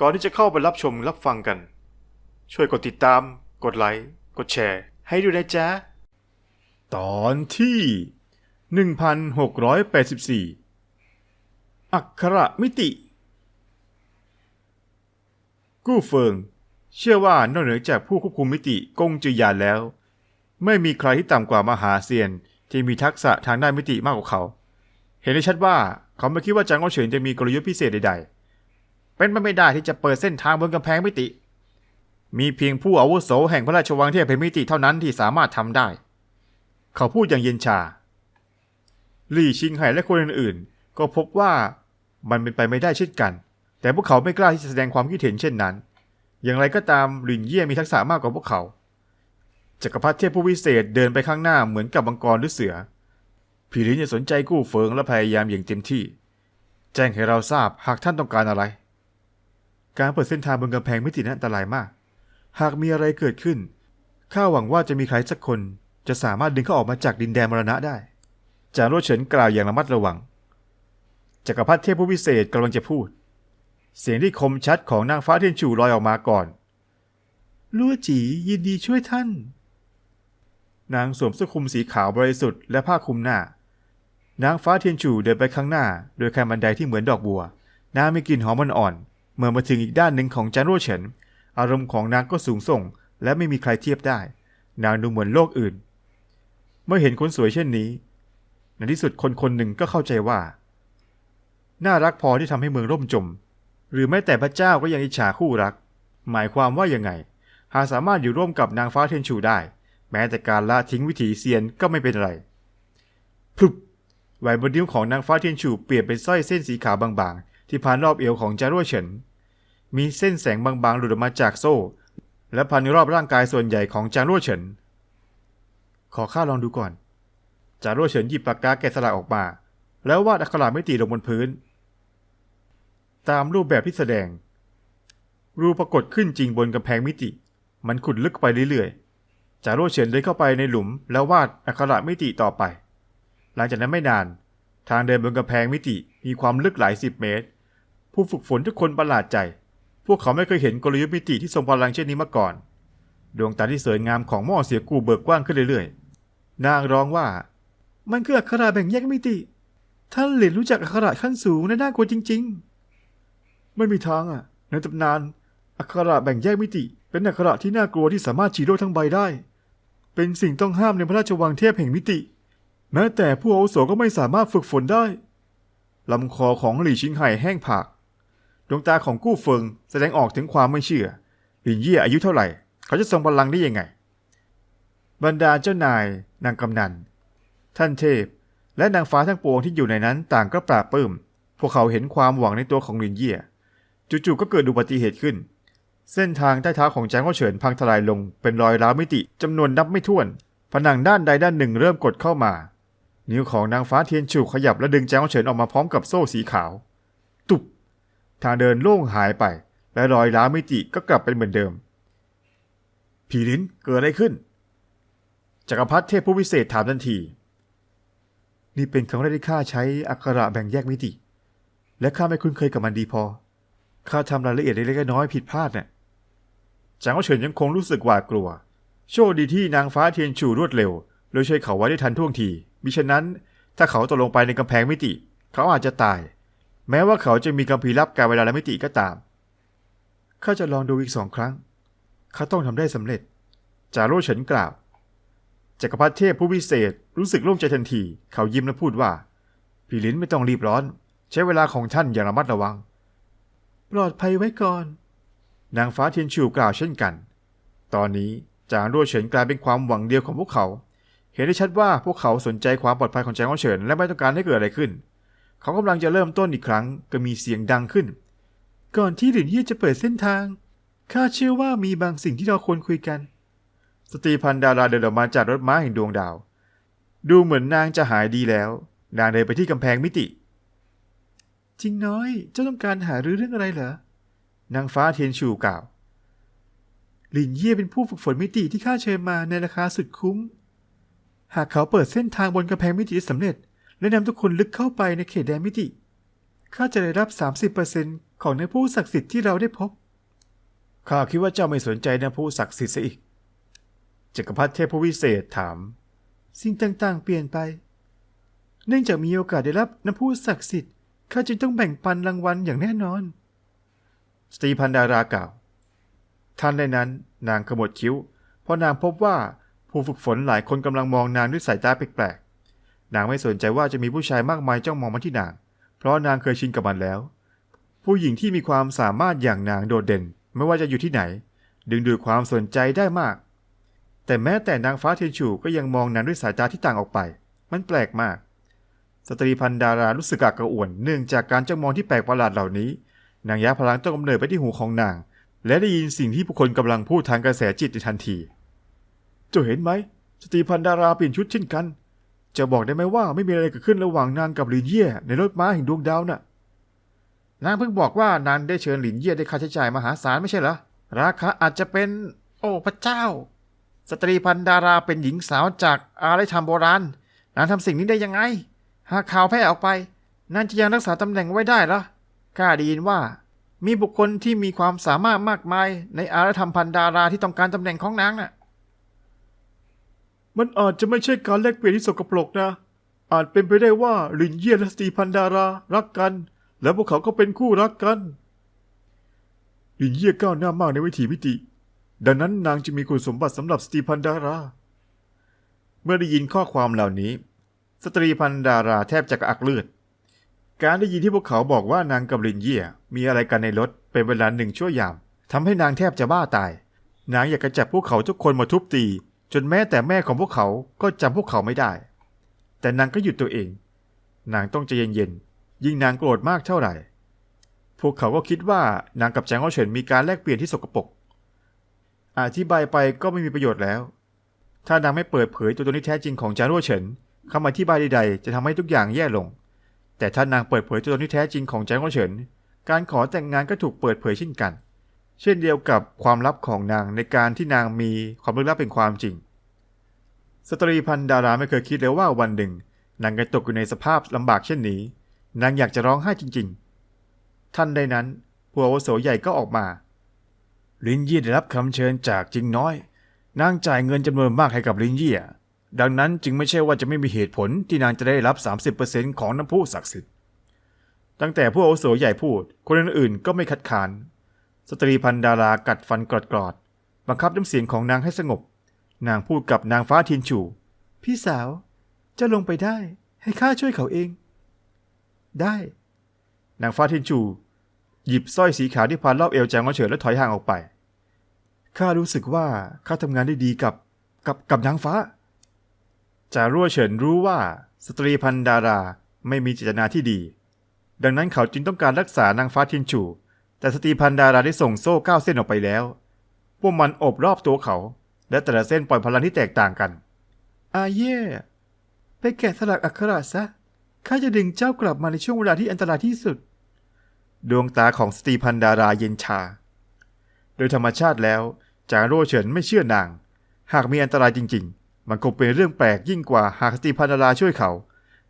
ก่อนที่จะเข้าไปรับชมรับฟังกัน ช่วยกดติดตาม กดไลค์ กดแชร์ ให้ด้วยนะจ๊ะ ตอนที่ 1684 อักขระมิติ กู้เฟิง เชื่อว่านอกเหนือจากผู้ควบคุมมิติกงจือยานแล้ว ไม่มีใครที่ต่ำกว่ามหาเซียนที่มีทักษะทางด้านมิติมากกว่าเขา เห็นได้ชัดว่าเขาไม่คิดว่าจางก้อเฉินจะมีกลยุทธ์พิเศษใดๆ เป็นไปไม่ได้ที่จะเปิดเส้นทางบนกำแพงมิติ มีเพียงผู้อาวุโสแห่งพระราชวังเทพเป็นมิติเท่านั้นที่สามารถทำได้ เขาพูดอย่างเย็นชา ลี่ชิงไห่และคนอื่นๆ ก็พบว่ามันเป็นไปไม่ได้เช่นกัน แต่พวกเขาไม่กล้าที่จะแสดงความคิดเห็นเช่นนั้น อย่างไรก็ตามหลินเย่มีทักษะมากกว่าพวกเขาจักรพรรดิเทพผู้วิเศษเดินไปข้างหน้าเหมือนกับมังกรหรือเสือผีลินจะสนใจกู้เฟิงและพยายามอย่างเต็มที่ แจ้งให้เราทราบหากท่านต้องการอะไร การเปิดเส้นทางบนกำแพงมิตินั้นอันตรายมาก หากมีอะไรเกิดขึ้น ข้าหวังว่าจะมีใครสักคน จะสามารถดึงเขาออกมาจากดินแดนมรณะได้ จางโรเฉินกล่าวอย่างระมัดระวัง จักรพรรดิเทพผู้วิเศษกำลังจะพูด เสียงที่คมชัดของนางฟ้าเทียนชูลอยออกมาก่อนลั่จียินดีช่วยท่าน นางสวมเสื้อคลุมสีขาวบริสุทธิ์และผ้าคลุมหน้า นางฟ้าเทียนชูเดินไปข้างหน้า โดยการบันไดที่เหมือนดอกบัว นางมีกลิ่นหอมอ่อน เมื่อมาถึงอีกด้านหนึ่งของจางโรเฉิน อารมณ์ของนางก็สูงส่ง และไม่มีใครเทียบได้ นางดูเหมือนโลกอื่น เมื่อเห็นคนสวยเช่นนี้ ในที่สุดคนคนหนึ่งก็เข้าใจว่า น่ารักพอที่ทำให้เมืองร่มจม หรือแม้แต่พระเจ้าก็ยังอิจฉาคู่รัก หมายความว่ายังไง หากสามารถอยู่ร่วมกับนางฟ้าเทียนชูได้ แม้แต่การละทิ้งวิถีเซียนก็ไม่เป็นไรพลุบแหวนบนนิ้วของนางฟ้าเทียนชูเปลี่ยนเป็นสร้อยเส้นสีขาวบางๆ ที่พันรอบเอวของจารุเฉิน มีเส้นแสงบางๆหลุดออกมาจากโซ่ และพันรอบร่างกายส่วนใหญ่ของจางรั่วเฉิน ขอข้าลองดูก่อน จางรั่วเฉินหยิบปากกาแกะสลักออกมา แล้ววาดอักขระไม่ตีลงบนพื้น ตามรูปแบบที่แสดง รูปรากฏขึ้นจริงบนกำแพงมิติ มันขุดลึกไปเรื่อยๆ จางรั่วเฉินเดินเข้าไปในหลุม แล้ววาดอักขระมิติต่อไป หลังจากนั้นไม่นานทางเดินบนกำแพงมิติมีความลึกหลายสิบเมตร ผู้ฝึกฝนทุกคนประหลาดใจ พวกเขาไม่เคยเห็นกลยุทธ์มิติที่ทรงพลังเช่นนี้มาก่อน ดวงตาที่สวยงามของหม่อเสียกูเบิกกว้างขึ้นเรื่อยๆ นางร้องว่า มันคืออักขระแบ่งแยกมิติ ท่านเหรียญรู้จักอักขระขั้นสูงและน่ากลัวจริง ๆ ไม่มีทางอะ ในตำนาน อักขระแบ่งแยกมิติ เป็นอักขระที่น่ากลัวที่สามารถฉีกโลกทั้งใบได้ เป็นสิ่งต้องห้ามในพระราชวังเทพแห่งมิติ แม้แต่ผู้อาวุโสก็ไม่สามารถฝึกฝนได้ลำคอของหลี่ชิงไห่แห้งผาก ดวงตาของกู้เฟิงแสดงออกถึงความไม่เชื่อหลินเย่อายุเท่าไหร่ เขาจะทรงพลังได้ยังไง บรรดาเจ้านาย นางกำนัน ท่านเทพ และนางฟ้าทั้งปวงที่อยู่ในนั้นต่างก็ปราบปลื้มพวกเขาเห็นความหวังในตัวของหลินเย่จู่ๆก็เกิดอุบัติเหตุขึ้น เส้นทางใต้เท้าของจางก็เฉินพังทลายลงเป็นรอยร้าวมิติจำนวนนับไม่ถ้วน ผนังด้านใดด้านหนึ่งเริ่มกดเข้ามา นิ้วของนางฟ้าเทียนฉูขยับและดึงจางก็เฉินออกมาพร้อมกับโซ่สีขาว ตุบ ทางเดินโล่งหายไป และรอยร้าวมิติก็กลับเป็นเหมือนเดิม ผีลิ้นเกิดอะไรขึ้น จักรพรรดิเทพผู้วิเศษถามทันที นี่เป็นครั้งแรกที่ข้าใช้อักขระแบ่งแยกมิติ และข้าไม่คุ้นเคยกับมันดีพอข้าทำรายละเอียดเล็กๆน้อยๆผิดพลาดเนี่ยจางก็เฉินยังคงรู้สึกหวาดกลัว โชคดีที่นางฟ้าเทียนชูรวดเร็วเลยช่วยเขาไว้ได้ทันท่วงทีมิฉะนั้นถ้าเขาตกลงไปในกำแพงมิติ เขาอาจจะตาย แม้ว่าเขาจะมีกัมพีร์ลับการเวลาและมิติก็ตาม ข้าจะลองดูอีกสองครั้ง ข้าต้องทำได้สำเร็จ จาโร่เฉินกล่าว จักรพรรดิเทพผู้วิเศษรู้สึกโล่งใจทันที เขายิ้มและพูดว่า พี่ลิ้นไม่ต้องรีบร้อน ใช้เวลาของท่านอย่างระมัดระวัง ปลอดภัยไว้ก่อน นางฟ้าเทียนชิวกล่าวเช่นกัน ตอนนี้จางโร่เฉินกลายเป็นความหวังเดียวของพวกเขา เห็นได้ชัดว่าพวกเขาสนใจความปลอดภัยของจางโร่เฉินและไม่ต้องการให้เกิดอะไรขึ้น เขากำลังจะเริ่มต้นอีกครั้งก็มีเสียงดังขึ้น ก่อนที่หลินเย่จะเปิดเส้นทางข้าเชื่อว่ามีบางสิ่งที่เราควรคุยกัน สตรีพันดาราเดินออกมาจากรถม้าแห่งดวงดาว ดูเหมือนนางจะหายดีแล้ว นางเดินไปที่กำแพงมิติ จริงน้อย เจ้าต้องการหารือเรื่องอะไรเหรอ นางฟ้าเทียนชูกล่าว หลินเย่เป็นผู้ฝึกฝนมิติที่ข้าเชิญมาในราคาสุดคุ้ม หากเขาเปิดเส้นทางบนกำแพงมิติสำเร็จ และนำทุกคนลึกเข้าไปในเขตแดนมิติข้าจะได้รับ 30%ขของในผู้ศักดิ์สิทธิ์ที่เราได้พบ ข้าคิดว่าเจ้าไม่สนใจในผู้ศักดิ์สิทธิ์ซะอีก จักรพรรดิเทพผู้วิเศษถาม สิ่งต่างๆ เปลี่ยนไป เนื่องจากมีโอกาสได้รับน้ำผู้ศักดิ์สิทธิ์ ข้าจึงต้องแบ่งปันรางวัลอย่างแน่นอน สตรีพันดารากล่าว ท่านในนั้น นางขมวดคิ้ว เพราะนางพบว่าผู้ฝึกฝนหลายคนกำลังมองนางด้วยสายตาแปลกๆ นางไม่สนใจว่าจะมีผู้ชายมากมายจ้องมองมาที่นาง เพราะนางเคยชินกับมันแล้ว ผู้หญิงที่มีความสามารถอย่างนางโดดเด่น ไม่ว่าจะอยู่ที่ไหน ดึงดูดความสนใจได้มาก แต่แม้แต่นางฟ้าเทียนฉูก็ยังมองนางด้วยสายตาที่ต่างออกไป มันแปลกมาก สตรีพันดารารู้สึกกากระอ่วนเนื่องจากการจ้องมองที่แปลกประหลาดเหล่านี้ นางยักพลังต้นกำเนิดไปที่หูของนาง และได้ยินสิ่งที่ผู้คนกำลังพูดทางกระแสจิตในทันทีเจ้าเห็นไหมสตรีพันดาราเปลี่ยนชุดเช่นกัน จะบอกได้ไหมว่าไม่มีอะไรเกิดขึ้นระหว่างนางกับหลินเย่ในรถม้าแห่งดวงดาวน่ะ นางเพิ่งบอกว่านางได้เชิญหลินเย่ได้ค่าใช้จ่ายมหาศาลไม่ใช่เหรอ ราคาอาจจะเป็น โอ้พระเจ้า สตรีพันดาราเป็นหญิงสาวจากอารยธรรมโบราณ นางทำสิ่งนี้ได้ยังไง หากข่าวแพร่ออกไป นางจะยังรักษาตำแหน่งไว้ได้เหรอ ข้าได้ยินว่า มีบุคคลที่มีความสามารถมากมายในอารยธรรมพันดาราที่ต้องการตำแหน่งของนางน่ะ มันอาจจะไม่ใช่การแลกเปลี่ยนที่สกปรกนะ อาจเป็นไปได้ว่าลินเยียและสตีพันดารารักกัน และพวกเขาก็เป็นคู่รักกันลินเยียก้าวหน้ามากในวิถีมิติ ดังนั้นนางจะมีคุณสมบัติสำหรับสตีพันดารา เมื่อได้ยินข้อความเหล่านี้ สตรีพันดาราแทบจะกระอักเลือด การได้ยินที่พวกเขาบอกว่านางกับลินเยียมีอะไรกันในรถเป็นเวลาหนึ่งชั่วยามทำให้นางแทบจะบ้าตาย นางอยากกระจับพวกเขาทุกคนมาทุบตี จนแม้แต่แม่ของพวกเขาก็จำพวกเขาไม่ได้ แต่นางก็หยุดตัวเอง นางต้องใจเย็นๆ ยิ่งนางโกรธมากเท่าไหร่ พวกเขาก็คิดว่านางกับแจงอ้อเฉินมีการแลกเปลี่ยนที่สกปรกอธิบายไปก็ไม่มีประโยชน์แล้ว ถ้านางไม่เปิดเผยตัวตนที่แท้จริงของจางรั่วเฉินคำอธิบายใดๆ จะทำให้ทุกอย่างแย่ลง แต่ถ้านางเปิดเผยตัวตนที่แท้จริงของจางรั่วเฉิน การขอแต่งงานก็ถูกเปิดเผยเช่นกันเช่นเดียวกับความลับของนางในการที่นางมีความลึกลับเป็นความจริง สตรีพันดาราไม่เคยคิดเลยว่าวันหนึ่งนางจะตกอยู่ในสภาพลำบากเช่นนี้ นางอยากจะร้องไห้จริง ๆ ท่านใดนั้นผู้อาวุโสใหญ่ก็ออกมา ลินยี่ได้รับคำเชิญจากจิงน้อย นางจ่ายเงินจำนวนมากให้กับลินยี่ดังนั้นจึงไม่ใช่ว่าจะไม่มีเหตุผลที่นางจะได้รับ 30%ของน้ำพุศักดิ์สิทธิ์ ตั้งแต่ผู้อาวุโสใหญ่พูด คนอื่นๆก็ไม่คัดค้าน สตรีพันดารากัดฟันกรอดๆบังคับน้ำเสียงของนางให้สงบ นางพูดกับนางฟ้าทินฉูพี่สาวเจะลงไปได้ให้ข้าช่วยเขาเอง ได้ นางฟ้าทินฉูหยิบสร้อยสีขาวที่พันรอบเอวจางว่าเฉินและถอยห่างออกไปข้ารู้สึกว่าข้าทำงานได้ดีกับกับกับนางฟ้าจารั่วเฉินรู้ว่าสตรีพันดาราไม่มีเจตนาที่ดี ดังนั้นเขาจึงต้องการรักษานางฟ้าทินฉูแต่สตรีพันดาราได้ส่งโซ่เก้าเส้นออกไปแล้ว พวกมันโอบรอบตัวเขา และแต่ละเส้นปล่อยพลังที่แตกต่างกัน อาเย่ไปแกะสลักอักขระซะ ข้าจะดึงเจ้ากลับมาในช่วงเวลาที่อันตรายที่สุด ดวงตาของสตีพันดาราเย็นชา โดยธรรมชาติแล้ว จางโร่เฉินไม่เชื่อนาง หากมีอันตรายจริง ๆ มันคงเป็นเรื่องแปลกยิ่งกว่าหากสตีพันดาราช่วยเขา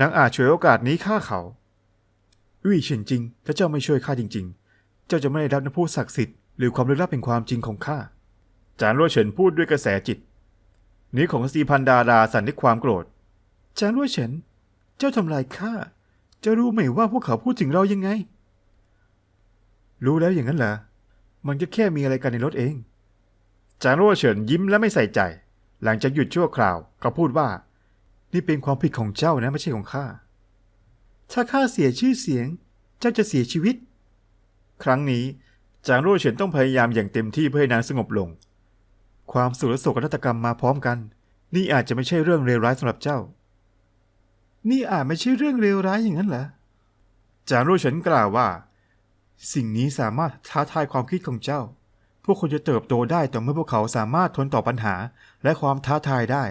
นางอาจฉวยโอกาสนี้ฆ่าเขาอุ้ยเฉินจริง ถ้าเจ้าไม่ช่วยข้าจริง ๆ เจ้าจะไม่ได้รับน้ำพุศักดิ์สิทธิ์หรือความลึกลับเป็นความจริงของข้า จางรั่วเฉินพูดด้วยกระแสจิตนิ้วของสีพันดาราสั่นด้วยความโกรธ จางรั่วเฉิน เจ้าทำลายข้าจ้ารู้ไหมว่าพวกเขาพูดถึงเรายังไง รู้แล้วอย่างนั้นเหรอ มันก็แค่มีอะไรกันในรถเอง จางรั่วเฉินยิ้มและไม่ใส่ใจ หลังจากหยุดชั่วคราวก็พูดว่า นี่เป็นความผิดของเจ้านะไม่ใช่ของข้า ถ้าข้าเสียชื่อเสียง เจ้าจะเสียชีวิต ครั้งนี้จางรั่วเฉินต้องพยายามอย่างเต็มที่เพื่อให้นางสงบลง ความสุขและโศกนาฏกรรมมาพร้อมกัน นี่อาจจะไม่ใช่เรื่องเลวร้ายสำหรับเจ้า นี่อาจไม่ใช่เรื่องเลวร้ายอย่างนั้นเหรอ จางรั่วเฉินกล่าวว่า สิ่งนี้สามารถท้าทายความคิดของเจ้า พวกคนจะเติบโตได้ต่อเมื่อพวกเขาสามารถทนต่อปัญหาและความท้าทายได้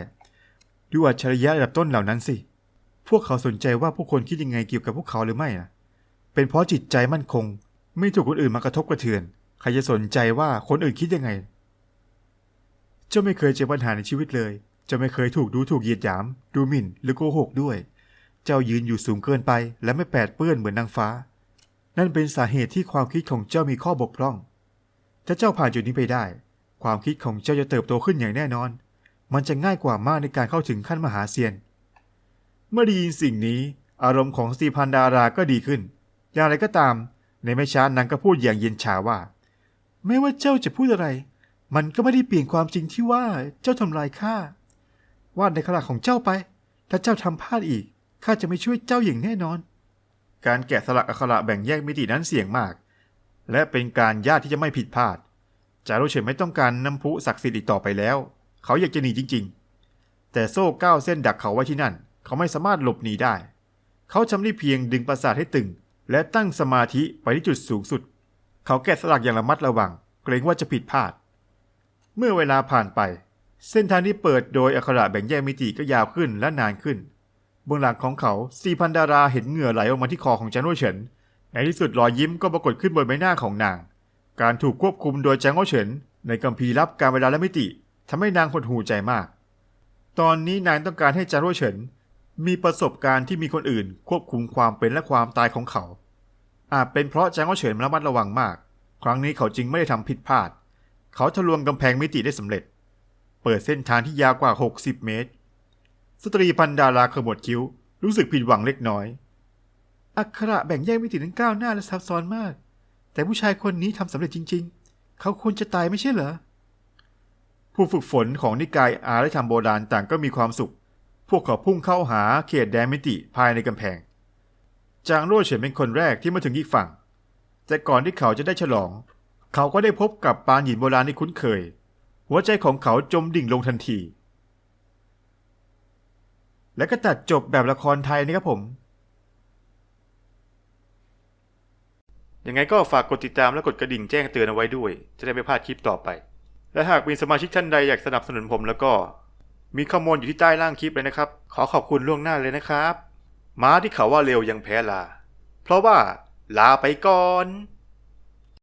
ดูอัจฉริยะระดับต้นเหล่านั้นสิ พวกเขาสนใจว่าผู้คนคิดยังไงเกี่ยวกับพวกเขาหรือไม่นะเป็นเพราะจิตใจมั่นคง ไม่ถูกคนอื่นมากระทบกระเทือน ใครจะสนใจว่าคนอื่นคิดยังไง เจ้าไม่เคยเจอปัญหาในชีวิตเลย เจ้าไม่เคยถูกดูถูกเหยียดหยาม ดูหมิ่นหรือโกหกด้วย เจ้ายืนอยู่สูงเกินไป และไม่แปดเปื้อนเหมือนนางฟ้า นั่นเป็นสาเหตุที่ความคิดของเจ้ามีข้อบกพร่อง ถ้าเจ้าผ่านจุดนี้ไปได้ ความคิดของเจ้าจะเติบโตขึ้นอย่างแน่นอน มันจะง่ายกว่ามากในการเข้าถึงขั้นมหาเซียน เมื่อได้ยินสิ่งนี้ อารมณ์ของสตีพันดาราก็ดีขึ้น อย่างไรก็ตาม ในไม่ช้านางก็พูดอย่างเย็นชาว่า ไม่ว่าเจ้าจะพูดอะไร มันก็ไม่ได้เปลี่ยนความจริงที่ว่าเจ้าทำลายข้าวาดในขณะของเจ้าไป ถ้าเจ้าทำพลาดอีกข้าจะไม่ช่วยเจ้าอย่างแน่นอน การแกะสลักอักขระแบ่งแยกมิตินั้นเสี่ยงมาก และเป็นการยากที่จะไม่ผิดพลาด จารุเฉินไม่ต้องการน้ำพุศักดิ์สิทธิ์อีกต่อไปแล้ว เขาอยากจะหนีจริง ๆ แต่โซ่เก้าเส้นดักเขาไว้ที่นั่น เขาไม่สามารถหลบหนีได้ เขาทำได้เพียงดึงประสาทให้ตึง และตั้งสมาธิไปที่จุดสูงสุด เขาแกะสลักอย่างระมัดระวัง เกรงว่าจะผิดพลาด เมื่อเวลาผ่านไป เส้นทางที่เปิดโดยอักขระแบ่งแยกมิติก็ยาวขึ้นและนานขึ้นเบื้องหลังของเขาสีพันดาราเห็นเหงื่อไหลออกมาที่คอของจางโวเฉิน ในที่สุดรอยยิ้มก็ปรากฏขึ้นบนใบหน้าของนาง การถูกควบคุมโดยจางโวเฉิน ในกัมพีรับการเวลาและมิติทำให้นางหดหูใจมาก ตอนนี้นางต้องการให้จางโวเฉิน มีประสบการณ์ที่มีคนอื่น ควบคุมความเป็นและความตายของเขา อาจเป็นเพราะจางโวเฉินระมัดระวังมาก ครั้งนี้เขาจึงไม่ได้ทำผิดพลาด เขาทะลวงกำแพงมิติได้สำเร็จ เปิดเส้นทางที่ยาวกว่า 60 เมตร สตรีพันดาราขมวดคิ้ว รู้สึกผิดหวังเล็กน้อย อักขระแบ่งแยกมิตินั้นก้าวหน้าและซับซ้อนมาก แต่ผู้ชายคนนี้ทำสำเร็จจริง ๆ เขาควรจะตายไม่ใช่เหรอ ผู้ฝึกฝนของนิกายอารยธรรมโบราณต่างก็มีความสุข พวกเขาพุ่งเข้าหาเขตแดนมิติภายในกำแพง จางโร่เฉินเป็นคนแรกที่มาถึงอีกฝั่ง แต่ก่อนที่เขาจะได้ฉลอง เขาก็ได้พบกับปานหินโบราณที่คุ้นเคย หัวใจของเขาจมดิ่งลงทันที และก็ตัดจบแบบละครไทยนะครับผม ยังไงก็ฝากกดติดตามและกดกระดิ่งแจ้งเตือนเอาไว้ด้วย จะได้ไม่พลาดคลิปต่อไป และหากมีสมาชิกท่านใดอยากสนับสนุนผมแล้วก็ มีข้อมูลอยู่ที่ใต้ล่างคลิปเลยนะครับ ขอขอบคุณล่วงหน้าเลยนะครับ ม้าที่เขาว่าเร็วยังแพ้ลา เพราะว่าลาไปก่อน